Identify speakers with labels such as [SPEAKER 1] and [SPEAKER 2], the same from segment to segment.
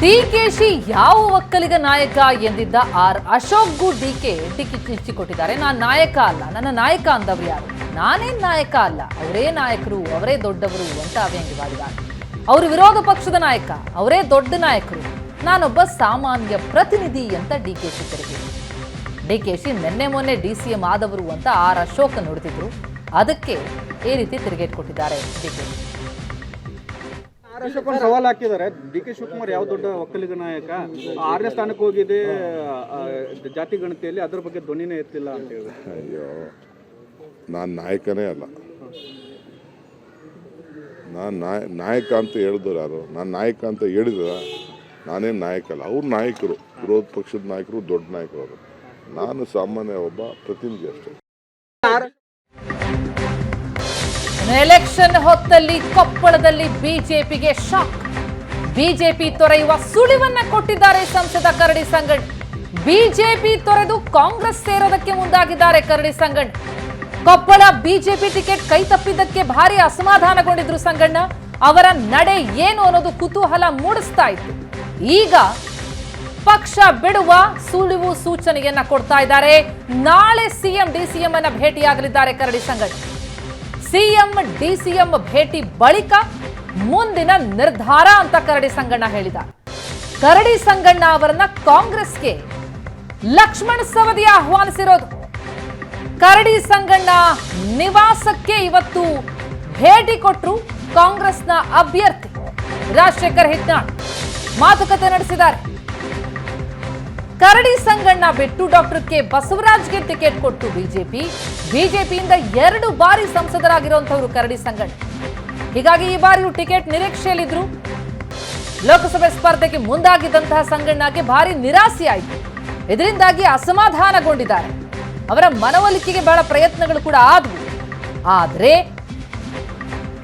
[SPEAKER 1] ಡಿಕೆಶಿ ಯಾವ ಒಕ್ಕಲಿಗ ನಾಯಕ ಎಂದಿದ್ದ ಆರ್ ಅಶೋಕ್ಗೂ ಡಿಕೆ ಟಿಕೆಟ್ ಕೊಟ್ಟಿದ್ದಾರೆ ನಾನು ನಾಯಕ ಅಲ್ಲ, ನನ್ನ ನಾಯಕ ಅಂದವ್ರು ಯಾರು? ನಾನೇನು ನಾಯಕ ಅಲ್ಲ, ಅವರೇ ನಾಯಕರು, ಅವರೇ ದೊಡ್ಡವರು ಅಂತ ವ್ಯಂಗ್ಯವಾಡಿದ್ದಾರೆ ಅವರು ವಿರೋಧ ಪಕ್ಷದ ನಾಯಕ, ಅವರೇ ದೊಡ್ಡ ನಾಯಕರು. ನಾನೊಬ್ಬ ಸಾಮಾನ್ಯ ಪ್ರತಿನಿಧಿ ಅಂತ ಡಿಕೆಶಿ ತೆರಿಗೆ ಡಿಕೆಶಿ ನಿನ್ನೆ ಮೊನ್ನೆ ಡಿ ಸಿ ಎಂ ಆದವರು ಅಂತ ಆರ್ ಅಶೋಕ್ ನುಡಿದಿದ್ರು ಅದಕ್ಕೆ ಈ ರೀತಿ ತಿರುಗೇಟ್ ಕೊಟ್ಟಿದ್ದಾರೆ ಡಿಕೆಶಿ
[SPEAKER 2] ಸವಾಲ್ ಹಾಕಿದ್ದಾರೆ. ಡಿ ಕೆ ಶಿವಕುಮಾರ್ ಯಾವ ದೊಡ್ಡ ಒಕ್ಕಲಿಗ ನಾಯಕ? ಆರನೇ ಸ್ಥಾನಕ್ಕೆ ಹೋಗಿದೆ. ಜಾತಿ ಗಣತಿಯಲ್ಲಿ ಅದ್ರ ಬಗ್ಗೆ ಧ್ವನಿನೇ ಎತ್ತಿಲ್ಲ ಅಂತ ಹೇಳಿ
[SPEAKER 3] ಅಯ್ಯೋ, ನಾನು ನಾಯಕನೇ ಅಲ್ಲ. ನಾನು ನಾಯ, ನಾಯಕ ಅಂತ ಹೇಳಿದ್ರು ಯಾರು? ನಾನು ನಾಯಕ ಅಂತ ಹೇಳಿದ್ರ ನಾನೇನು ನಾಯಕ ಅಲ್ಲ. ಅವ್ರು ನಾಯಕರು. ವಿರೋಧ ಪಕ್ಷದ ನಾಯಕರು, ದೊಡ್ಡ ನಾಯಕರು ಅವರು. ನಾನು ಸಾಮಾನ್ಯ ಒಬ್ಬ ಪ್ರತಿನಿಧಿ ಅಷ್ಟೇ.
[SPEAKER 1] ಎಲೆಕ್ಷನ್ ಹೊತ್ತಲ್ಲಿ ಕೊಪ್ಪಳದಲ್ಲಿ ಬಿಜೆಪಿಗೆ ಶಾಕ್ ಬಿಜೆಪಿ ತೊರೆಯುವ ಸುಳಿವನ್ನ ಕೊಟ್ಟಿದ್ದಾರೆ ಸಂಸದ ಕರಡಿ ಸಂಗಡ್. ಬಿಜೆಪಿ ತೊರೆದು ಕಾಂಗ್ರೆಸ್ ಸೇರೋದಕ್ಕೆ ಮುಂದಾಗಿದ್ದಾರೆ ಕರಡಿ ಸಂಗಡ್. ಕೊಪ್ಪಳ ಬಿಜೆಪಿ ಟಿಕೆಟ್ ಕೈ ತಪ್ಪಿದ್ದಕ್ಕೆ ಭಾರಿ ಅಸಮಾಧಾನಗೊಂಡಿದ್ರು ಸಂಗಣ್ಣ. ಅವರ ನಡೆ ಏನು ಅನ್ನೋದು ಕುತೂಹಲ ಮೂಡಿಸ್ತಾ ಇತ್ತು. ಈಗ ಪಕ್ಷ ಬಿಡುವ ಸುಳಿವು ಸೂಚನೆಯನ್ನ ಕೊಡ್ತಾ ಇದ್ದಾರೆ. ನಾಳೆ ಸಿಎಂ, ಡಿಸಿಎಂ ಅನ್ನ ಭೇಟಿಯಾಗಲಿದ್ದಾರೆ ಕರಡಿ ಸಂಗಡ್. ಸಿಎಂ, ಡಿಸಿಎಂ ಭೇಟಿ ಬಳಿಕ ಮುಂದಿನ ನಿರ್ಧಾರ ಅಂತ ಕರಡಿ ಸಂಗಣ್ಣ ಹೇಳಿದ. ಕರಡಿ ಸಂಗಣ್ಣ ಅವರನ್ನ ಕಾಂಗ್ರೆಸ್ಗೆ ಲಕ್ಷ್ಮಣ ಸವದಿ ಆಹ್ವಾನಿಸಿರೋದು. ಕರಡಿ ಸಂಗಣ್ಣ ನಿವಾಸಕ್ಕೆ ಇವತ್ತು ಭೇಟಿ ಕೊಟ್ಟರು ಕಾಂಗ್ರೆಸ್ನ ಅಭ್ಯರ್ಥಿ ರಾಜಶೇಖರ್ ಹಿಟ್ನಾಳ್. ಮಾತುಕತೆ ನಡೆಸಿದ್ದಾರೆ. ಕರಡಿ ಸಂಗಣ್ಣ ಬಿಟ್ಟು ಡಾಕ್ಟರ್ ಕೆ ಬಸವರಾಜ್ಗೆ ಟಿಕೆಟ್ ಕೊಟ್ಟು ಬಿಜೆಪಿ. ಬಿಜೆಪಿಯಿಂದ ಎರಡು ಬಾರಿ ಸಂಸದರಾಗಿರುವಂತವರು ಕರಡಿ ಸಂಗಣ್ಣ. ಹೀಗಾಗಿ ಈ ಬಾರಿಯೂ ಟಿಕೆಟ್ ನಿರೀಕ್ಷೆಯಲ್ಲಿದ್ರು. ಲೋಕಸಭೆ ಸ್ಪರ್ಧೆಗೆ ಮುಂದಾಗಿದ್ದಂತಹ ಸಂಗಣ್ಣಗೆ ಭಾರಿ ನಿರಾಸೆಯಾಯಿತು. ಇದರಿಂದಾಗಿ ಅಸಮಾಧಾನಗೊಂಡಿದ್ದಾರೆ. ಅವರ ಮನವೊಲಿಕೆಗೆ ಬಹಳ ಪ್ರಯತ್ನಗಳು ಕೂಡ ಆದವು. ಆದರೆ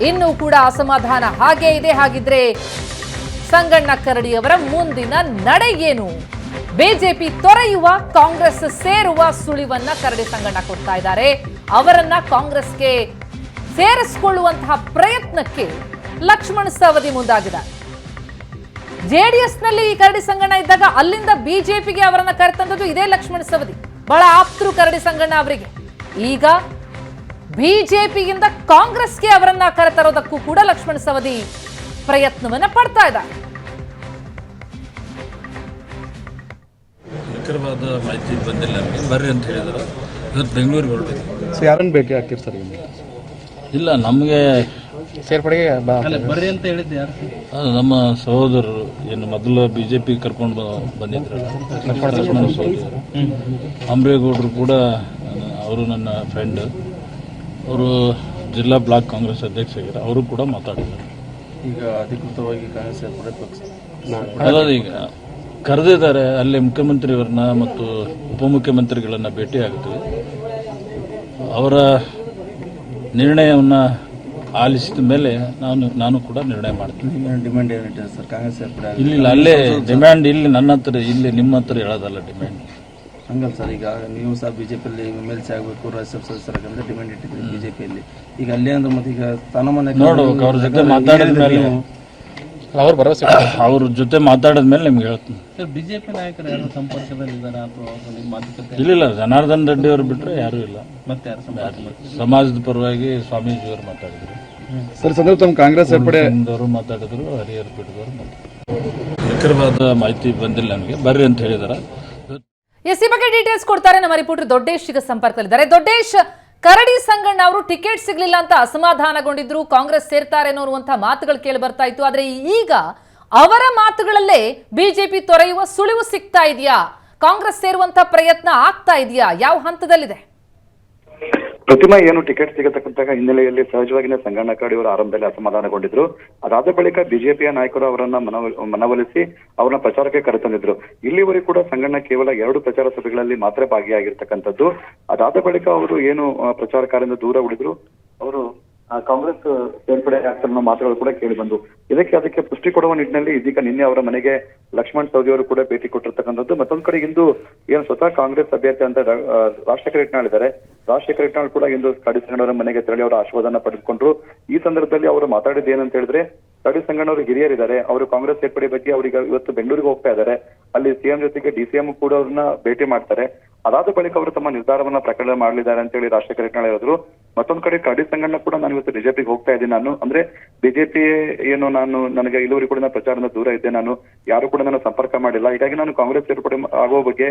[SPEAKER 1] ಇನ್ನೂ ಕೂಡ ಅಸಮಾಧಾನ ಹಾಗೇ ಇದೆ. ಹಾಗಿದ್ರೆ ಸಂಗಣ್ಣ ಕರಡಿ ಅವರ ಮುಂದಿನ ನಡೆ ಏನು? ಬಿಜೆಪಿ ತೊರೆಯುವ, ಕಾಂಗ್ರೆಸ್ ಸೇರುವ ಸುಳಿವನ್ನ ಕರಡಿ ಸಂಗಣ್ಣ ಕೊಡ್ತಾ ಇದ್ದಾರೆ. ಅವರನ್ನ ಕಾಂಗ್ರೆಸ್ಗೆ ಸೇರಿಸಿಕೊಳ್ಳುವಂತಹ ಪ್ರಯತ್ನಕ್ಕೆ ಲಕ್ಷ್ಮಣ ಸವದಿ ಮುಂದಾಗಿದ್ದಾರೆ ಜೆಡಿಎಸ್ನಲ್ಲಿ ಈ ಕರಡಿ ಸಂಗಣ್ಣ ಇದ್ದಾಗ ಅಲ್ಲಿಂದ ಬಿಜೆಪಿಗೆ ಅವರನ್ನ ಕರೆತಂದದ್ದು ಇದೇ ಲಕ್ಷ್ಮಣ ಸವದಿ ಬಹಳ ಆಪ್ತರು ಕರಡಿ ಸಂಗಣ್ಣ ಅವರಿಗೆ. ಈಗ ಬಿಜೆಪಿಯಿಂದ ಕಾಂಗ್ರೆಸ್ಗೆ ಅವರನ್ನ ಕರೆತರೋದಕ್ಕೂ ಕೂಡ ಲಕ್ಷ್ಮಣ ಸವದಿ ಪ್ರಯತ್ನವನ್ನ ಪಡ್ತಾ ಇದ್ದಾರೆ.
[SPEAKER 4] ನಿಖರವಾದ ಮಾಹಿತಿ ಬಂದಿಲ್ಲ ನಮಗೆ ಬರ್ರಿ ಅಂತ ಹೇಳಿದರು. ಇವತ್ತು ಬೆಂಗಳೂರಿಗೆ ಹೊರಬೇಕು
[SPEAKER 5] ಸೊ ಯಾರನ್ನು ಭೇಟಿ ಆಗ್ತೀರಿ ಸರ್
[SPEAKER 4] ಇಲ್ಲ ನಮಗೆ
[SPEAKER 5] ಸೇರ್ಪಡೆಗೆ
[SPEAKER 4] ಬರ್ರಿ ಅಂತ ಹೇಳಿದ್ದೆ ಯಾರು ನಮ್ಮ ಸಹೋದರರು ಏನು ಮೊದಲು ಬಿ ಜೆ ಪಿ ಕರ್ಕೊಂಡು ಬಂದಿದ್ರಲ್ಲ ಅಂಬೇಗೌಡರು ಕೂಡ ಅವರು ನನ್ನ ಫ್ರೆಂಡ್ ಅವರು ಜಿಲ್ಲಾ ಬ್ಲಾಕ್ ಕಾಂಗ್ರೆಸ್ ಅಧ್ಯಕ್ಷ ಆಗಿದ್ದಾರೆ. ಅವರು ಕೂಡ ಮಾತಾಡಿದ್ದಾರೆ
[SPEAKER 5] ಈಗ ಅಧಿಕೃತವಾಗಿ ಕಾಂಗ್ರೆಸ್ ಸೇರ್ಪಡೆ ಪಕ್ಷ.
[SPEAKER 4] ಅಲ್ಲದ ಈಗ ಕರೆದಿದ್ದಾರೆ ಅಲ್ಲಿ ಮುಖ್ಯಮಂತ್ರಿಯವರನ್ನ ಮತ್ತು ಉಪಮುಖ್ಯಮಂತ್ರಿಗಳನ್ನ ಭೇಟಿ ಆಗ್ತೀವಿ. ಅವರ ನಿರ್ಣಯವನ್ನ ಆಲಿಸಿದ ಮೇಲೆ ನಾನು ನಾನು ಕೂಡ ನಿರ್ಣಯ ಮಾಡ್ತೀನಿ.
[SPEAKER 5] ಡಿಮ್ಯಾಂಡ್ ಏನಿದೆ ಸರ್ ಕಾಂಗ್ರೆಸ್
[SPEAKER 4] ಇಲ್ಲ ಅಲ್ಲೇ ಡಿಮ್ಯಾಂಡ್ ಇಲ್ಲಿ ನನ್ನ ಹತ್ರ ಇಲ್ಲಿ ನಿಮ್ಮ ಹತ್ರ ಹೇಳೋದಲ್ಲ ಡಿಮ್ಯಾಂಡ್
[SPEAKER 5] ಹಂಗಲ್ಲ ಸರ್ ಈಗ ನೀವು ಸಹ ಬಿಜೆಪಿಯಲ್ಲಿ ಎಂ ಎಲ್ ಸಿ ಆಗಬೇಕು ರಾಜ್ಯಸಭಾ ಸದಸ್ಯರಾಗಂದ್ರೆ ಡಿಮ್ಯಾಂಡ್ ಇಟ್ಟಿದ್ರಿ ಬಿಜೆಪಿಯಲ್ಲಿ. ಈಗ ಅಲ್ಲೇ ಅಂದ್ರೆ ಮತ್ತೆ ಈಗ ಸ್ಥಾನಮಾನ
[SPEAKER 4] ನೋಡು ಅವ್ರ ಜೊತೆ ಮಾತಾಡಿದ ಮೇಲೆ
[SPEAKER 5] ಅವ್ರ ಭರವಸೆ
[SPEAKER 4] ಅವ್ರ ಜೊತೆ ಮಾತಾಡಿದ ಮೇಲೆ ನಿಮ್ಗೆ ಹೇಳ್ತೀನಿ.
[SPEAKER 6] ಬಿಜೆಪಿ ನಾಯಕರು ಯಾರು ಸಂಪರ್ಕದಲ್ಲಿ ಇದ್ದಾರೆ ಅಥವಾ ಅವ್ರು ನಿಮ್ಮ ಮಾತುಕತೆ?
[SPEAKER 4] ಇಲ್ಲ ಇಲ್ಲ ಜನಾರ್ದನ್ ರೆಡ್ಡಿ ಅವ್ರು ಬಿಟ್ರೆ ಯಾರೂ ಇಲ್ಲ.
[SPEAKER 6] ಮತ್ತೆ ಯಾರು ಸಂಪರ್ಕ ಮಾಡ್ತಾರೆ?
[SPEAKER 4] ಸಮಾಜದ ಪರವಾಗಿ ಸ್ವಾಮೀಜಿ ಸ್ವಾಮೀಜಿಯವರು ಮಾತಾಡಿದ್ರು.
[SPEAKER 5] ಸರ್ ಸಂದರ್ಭ ತಮ್ಮ ಕಾಂಗ್ರೆಸ್ ಸೇರ್ಪಡೆ
[SPEAKER 4] ಅವರು ಮಾತಾಡಿದ್ರು ಹರಿಹರ್ ಪೀಠದವರು ಮಾತಾಡಿದ್ರು. ನಿಖರವಾದ ಮಾಹಿತಿ ಬಂದಿಲ್ಲ ನನಗೆ ಬರ್ರಿ ಅಂತ ಹೇಳಿದಾರೆ.
[SPEAKER 1] ಎಸ್ ಈ ಬಗ್ಗೆ ಡೀಟೇಲ್ಸ್ ಕೊಡ್ತಾರೆ. ನಮ್ಮ ರಿಪೋರ್ಟರ್ ದೊಡ್ಡೇಶ್ ಈಗ ಸಂಪರ್ಕದಲ್ಲಿದ್ದಾರೆ. ದೊಡ್ಡೇಶ್ ಕರಡಿ ಸಂಗಣ್ಣ ಅವರು ಟಿಕೆಟ್ ಸಿಗಲಿಲ್ಲ ಅಂತ ಅಸಮಾಧಾನಗೊಂಡಿದ್ರು. ಕಾಂಗ್ರೆಸ್ ಸೇರ್ತಾರೆ ಅನ್ನೋರುವಂತಹ ಮಾತುಗಳು ಕೇಳಿ ಬರ್ತಾ ಇತ್ತು. ಆದ್ರೆ ಈಗ ಅವರ ಮಾತುಗಳಲ್ಲೇ ಬಿಜೆಪಿ ತೊರೆಯುವ ಸುಳಿವು ಸಿಗ್ತಾ ಇದೆಯಾ? ಕಾಂಗ್ರೆಸ್ ಸೇರುವಂತ ಪ್ರಯತ್ನ ಆಗ್ತಾ ಇದೆಯಾ? ಯಾವ ಹಂತದಲ್ಲಿದೆ?
[SPEAKER 7] ಪ್ರತಿಮಾ ಏನು ಟಿಕೆಟ್ ಸಿಗತಕ್ಕಂತಹ ಹಿನ್ನೆಲೆಯಲ್ಲಿ ಸಹಜವಾಗಿನೇ ಸಂಗಣ್ಣ ಕಾಡಿ ಅವರು ಆರಂಭದಲ್ಲಿ ಅಸಮಾಧಾನಗೊಂಡಿದ್ರು. ಅದಾದ ಬಳಿಕ ಬಿಜೆಪಿಯ ನಾಯಕರು ಅವರನ್ನ ಮನವ, ಮನವೊಲಿಸಿ ಅವರನ್ನ ಪ್ರಚಾರಕ್ಕೆ ಕರೆತಂದಿದ್ರು. ಇಲ್ಲಿವರೆಗೂ ಕೂಡ ಸಂಗಣ್ಣ ಕೇವಲ ಎರಡು ಪ್ರಚಾರ ಸಭೆಗಳಲ್ಲಿ ಮಾತ್ರ ಭಾಗಿಯಾಗಿರ್ತಕ್ಕಂಥದ್ದು. ಅದಾದ ಬಳಿಕ ಅವರು ಏನು ಪ್ರಚಾರ ಕಾರ್ಯದಿಂದ ದೂರ ಉಳಿದ್ರು? ಅವರು ಕಾಂಗ್ರೆಸ್ ಸೇರ್ಪಡೆ ಅನ್ನೋ ಮಾತುಗಳು ಕೂಡ ಕೇಳಿ ಬಂದು ಇದಕ್ಕೆ ಅದಕ್ಕೆ ಪುಷ್ಟಿ ಕೊಡುವ ನಿಟ್ಟಿನಲ್ಲಿ ಇದೀಗ ನಿನ್ನೆ ಅವರ ಮನೆಗೆ ಲಕ್ಷ್ಮಣ್ ಸೌದಿ ಅವರು ಕೂಡ ಭೇಟಿ ಕೊಟ್ಟಿರ್ತಕ್ಕಂಥದ್ದು. ಮತ್ತೊಂದು ಕಡೆ ಇಂದು ಏನು ಸ್ವತಃ ಕಾಂಗ್ರೆಸ್ ಅಭ್ಯರ್ಥಿ ಅಂತ ರಾಜಶೇಖರ ಇಟ್ನಾಳ್ ಇದ್ದಾರೆ ರಾಜಶೇಖರ ಇಟ್ನಾಳ್ ಕೂಡ ಇಂದು ಕಾಡಿಸಣ್ಣವರ ಮನೆಗೆ ತೆರಳಿ ಅವರ ಆಶೀರ್ವಾದನ ಪಡೆದುಕೊಂಡ್ರು. ಈ ಸಂದರ್ಭದಲ್ಲಿ ಅವರು ಮಾತಾಡಿದ್ದು ಏನಂತ ಹೇಳಿದ್ರೆ ಕಡಿ ಸಂಗಣ್ಣವರು ಹಿರಿಯರಿದ್ದಾರೆ. ಅವರು ಕಾಂಗ್ರೆಸ್ ಸೇರ್ಪಡೆ ಬಗ್ಗೆ ಅವರಿಗೆ ಇವತ್ತು ಬೆಂಗಳೂರಿಗೆ ಹೋಗ್ತಾ ಇದ್ದಾರೆ. ಅಲ್ಲಿ ಸಿಎಂ ಜೊತೆಗೆ ಡಿಸಿಎಂ ಕೂಡ ಅವ್ರನ್ನ ಭೇಟಿ ಮಾಡ್ತಾರೆ. ಅದಾದ ಬಳಿಕ ಅವರು ತಮ್ಮ ನಿರ್ಧಾರವನ್ನ ಪ್ರಕಟಣೆ ಮಾಡಲಿದ್ದಾರೆ ಅಂತ ಹೇಳಿ ರಾಜಶೇಖರ ಕರೆಕ್ಟ್ ಹೇಳಿದ್ರು. ಮತ್ತೊಂದ್ ಕಡೆ ಕಡಿ ಸಂಗಣ್ಣ ಕೂಡ ನಾನು ಇವತ್ತು ಬಿಜೆಪಿಗೆ ಹೋಗ್ತಾ ಇದ್ದೀನಿ ನಾನು. ಅಂದ್ರೆ ಬಿಜೆಪಿ ಏನು ನಾನು, ನನಗೆ ಇಳುವರಿ ಕೂಡ ನಾನು ಪ್ರಚಾರದಿಂದ ದೂರ ಇದ್ದೆ ನಾನು. ಯಾರು ಕೂಡ ನಾನು ಸಂಪರ್ಕ ಮಾಡಿಲ್ಲ. ಹೀಗಾಗಿ ನಾನು ಕಾಂಗ್ರೆಸ್ ಸೇರ್ಪಡೆ ಆಗೋ ಬಗ್ಗೆ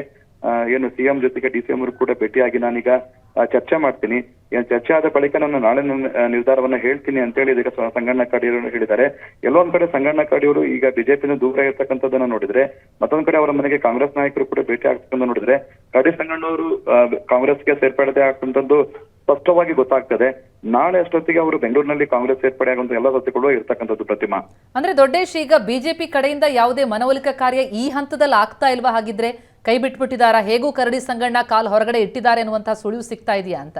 [SPEAKER 7] ಏನು ಸಿಎಂ ಜೊತೆಗೆ ಡಿಸಿಎಂ ಅವರು ಕೂಡ ಭೇಟಿಯಾಗಿ ನಾನೀಗ ಚರ್ಚೆ ಮಾಡ್ತೀನಿ. ಚರ್ಚೆ ಆದ ಬಳಿಕ ನಾನು ನಾಳೆ ನನ್ನ ಹೇಳ್ತೀನಿ ಅಂತೇಳಿ ಇದೀಗ ಸ- ಸಂಗಣ್ಣ ಕಾಡಿಯವರು ಹೇಳಿದ್ದಾರೆ. ಎಲ್ಲೋ ಒಂದ್ ಕಡೆ ಸಂಗಣ್ಣ ಕಾಡಿಯವರು ಈಗ ಬಿಜೆಪಿಯಿಂದ ದೂರ ಇರ್ತಕ್ಕಂಥದ್ದನ್ನ ನೋಡಿದ್ರೆ, ಮತ್ತೊಂದ್ ಕಡೆ ಅವರ ಮನೆಗೆ ಕಾಂಗ್ರೆಸ್ ನಾಯಕರು ಕೂಡ ಭೇಟಿ ಆಗ್ತಕ್ಕಂಥ ನೋಡಿದ್ರೆ ಕಡಿ ಸಂಗಣ್ಣವರು ಕಾಂಗ್ರೆಸ್ಗೆ ಸೇರ್ಪಡೆ ಆಗ್ತಕ್ಕಂಥದ್ದು ಸ್ಪಷ್ಟವಾಗಿ ಗೊತ್ತಾಗ್ತದೆ. ನಾಳೆ ಅಷ್ಟೊತ್ತಿಗೆ ಅವರು ಬೆಂಗಳೂರಿನಲ್ಲಿ ಕಾಂಗ್ರೆಸ್ ಸೇರ್ಪಡೆ ಆಗುವಂತ ಎಲ್ಲ ಸತ್ಯಗಳು ಇರ್ತಕ್ಕಂಥದ್ದು ಪ್ರತಿಮಾ.
[SPEAKER 1] ಅಂದ್ರೆ ದೊಡ್ಡೇಶ್, ಈಗ ಬಿಜೆಪಿ ಕಡೆಯಿಂದ ಯಾವುದೇ ಮನವೊಲಿಕೆ ಕಾರ್ಯ ಈ ಹಂತದಲ್ಲಿ ಆಗ್ತಾ ಇಲ್ವಾ ಹಾಗಿದ್ರೆ? ಕೈ ಬಿಟ್ಬಿಟ್ಟಿದಾರಾ? ಹೇಗೂ ಕರಡಿ ಸಂಗಣ್ಣ ಕಾಲ್ ಹೊರಗಡೆ ಇಟ್ಟಿದ್ದಾರೆ ಅನ್ನುವಂತಹ ಸುಳಿವು ಸಿಗ್ತಾ ಇದೆಯಾ ಅಂತ?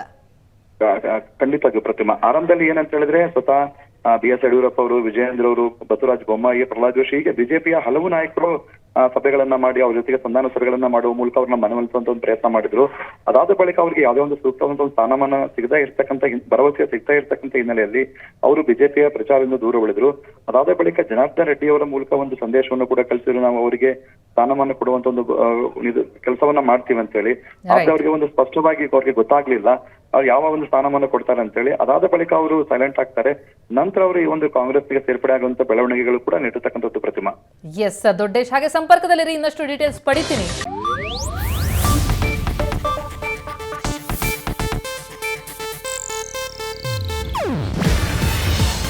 [SPEAKER 7] ಖಂಡಿತವಾಗಿ ಪ್ರತಿಮಾ ಆರಂಭದಲ್ಲಿ ಏನಂತ ಹೇಳಿದ್ರೆ ಸ್ವತಃ ಬಿ ಎಸ್ ಯಡಿಯೂರಪ್ಪ ಅವರು ವಿಜಯೇಂದ್ರ ಅವರು ಬಸವರಾಜ ಬೊಮ್ಮಾಯಿ ಪ್ರಹ್ಲಾದ್ ಜೋಶಿ ಹೀಗೆ ಬಿಜೆಪಿಯ ಹಲವು ನಾಯಕರು ಸಭೆಗಳನ್ನ ಮಾಡಿ ಅವ್ರ ಜೊತೆಗೆ ಸಂಧಾನ ಸಭೆಗಳನ್ನ ಮಾಡುವ ಮೂಲಕ ಅವ್ರನ್ನ ಮನವೊಲಿಸುವಂತ ಒಂದು ಪ್ರಯತ್ನ ಮಾಡಿದ್ರು. ಅದಾದ ಬಳಿಕ ಅವರಿಗೆ ಯಾವುದೇ ಒಂದು ಸೂಕ್ತವಾದ ಒಂದು ಸ್ಥಾನಮಾನ ಸಿಗದೇ ಇರ್ತಕ್ಕಂಥ ಭರವಸೆ ಸಿಗ್ತಾ ಇರ್ತಕ್ಕಂಥ ಹಿನ್ನೆಲೆಯಲ್ಲಿ ಅವರು ಬಿಜೆಪಿಯ ಪ್ರಚಾರದಿಂದ ದೂರ ಉಳಿದ್ರು ಅದಾದ ಬಳಿಕ ಜನಾರ್ದನ್ ರೆಡ್ಡಿ ಅವರ ಮೂಲಕ ಒಂದು ಸಂದೇಶವನ್ನು ಕೂಡ ಕಳಿಸಿದ್ರು. ನಾವು ಅವರಿಗೆ ಸ್ಥಾನಮಾನ ಕೊಡುವಂತ ಒಂದು ಕೆಲಸವನ್ನ ಮಾಡ್ತೀವಿ ಅಂತ ಹೇಳಿ ಆದ್ರೆ ಅವರಿಗೆ ಒಂದು ಸ್ಪಷ್ಟವಾಗಿ ಅವ್ರಿಗೆ ಗೊತ್ತಾಗ್ಲಿಲ್ಲ. ಯಾವ ಒಂದು ಸ್ಥಾನಮಾನ ಕೊಡ್ತಾರೆ ಅಂತ ಹೇಳಿ ಅದಾದ ಬಳಿಕ ಅವರು ಸೈಲೆಂಟ್ ಆಗ್ತಾರೆ. ನಂತರ ಅವರು ಈ ಒಂದು ಕಾಂಗ್ರೆಸ್ಗೆ ಸೇರ್ಪಡೆ ಆಗುವಂತ ಬೆಳವಣಿಗೆಗಳು ಕೂಡ ನೀಡಿರ್ತಕ್ಕಂಥದ್ದು ಪ್ರತಿಮಾ.
[SPEAKER 1] ಎಸ್ ದೊಡ್ಡೇಶ್ ಹಾಗೆ ಸಂಪರ್ಕದಲ್ಲಿ ಇನ್ನಷ್ಟು ಡೀಟೇಲ್ಸ್ ಪಡಿತೀನಿ.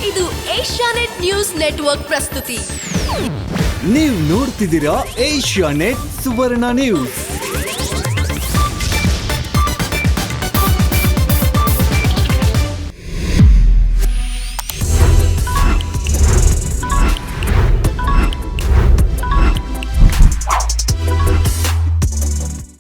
[SPEAKER 8] ಇದು ಏಷ್ಯಾನೆಟ್ ನ್ಯೂಸ್ ನೆಟ್ವರ್ಕ್ ಪ್ರಸ್ತುತಿ.
[SPEAKER 9] ನೀವು ನೋಡ್ತಿದ್ದೀರಾ ಏಷ್ಯಾ ನೆಟ್ ಸುವರ್ಣ ನ್ಯೂಸ್.